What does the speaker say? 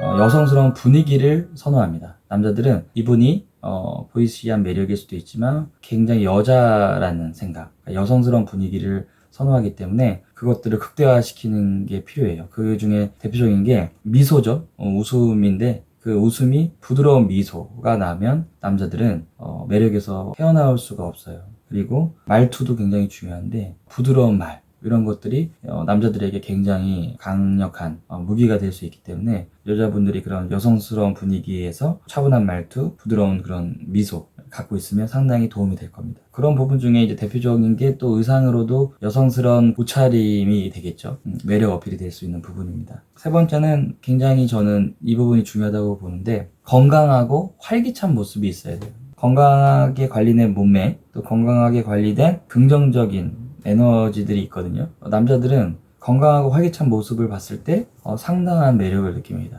어, 여성스러운 분위기를 선호합니다. 남자들은 이분이 어, 보이시한 매력일 수도 있지만 굉장히 여자라는 생각, 그러니까 여성스러운 분위기를 선호하기 때문에 그것들을 극대화시키는 게 필요해요. 그 중에 대표적인 게 미소죠. 어, 웃음인데 그 웃음이 부드러운 미소가 나면 남자들은 어, 매력에서 헤어나올 수가 없어요. 그리고 말투도 굉장히 중요한데 부드러운 말 이런 것들이 어, 남자들에게 굉장히 강력한 어, 무기가 될 수 있기 때문에 여자분들이 그런 여성스러운 분위기에서 차분한 말투, 부드러운 그런 미소 갖고 있으면 상당히 도움이 될 겁니다. 그런 부분 중에 이제 대표적인 게 또 의상으로도 여성스러운 옷차림이 되겠죠. 음, 매력 어필이 될 수 있는 부분입니다. 세 번째는 굉장히 저는 이 부분이 중요하다고 보는데 건강하고 활기찬 모습이 있어야 돼요. 건강하게 관리된 몸매, 또 건강하게 관리된 긍정적인 에너지들이 있거든요. 어, 남자들은 건강하고 활기찬 모습을 봤을 때 어, 상당한 매력을 느낍니다.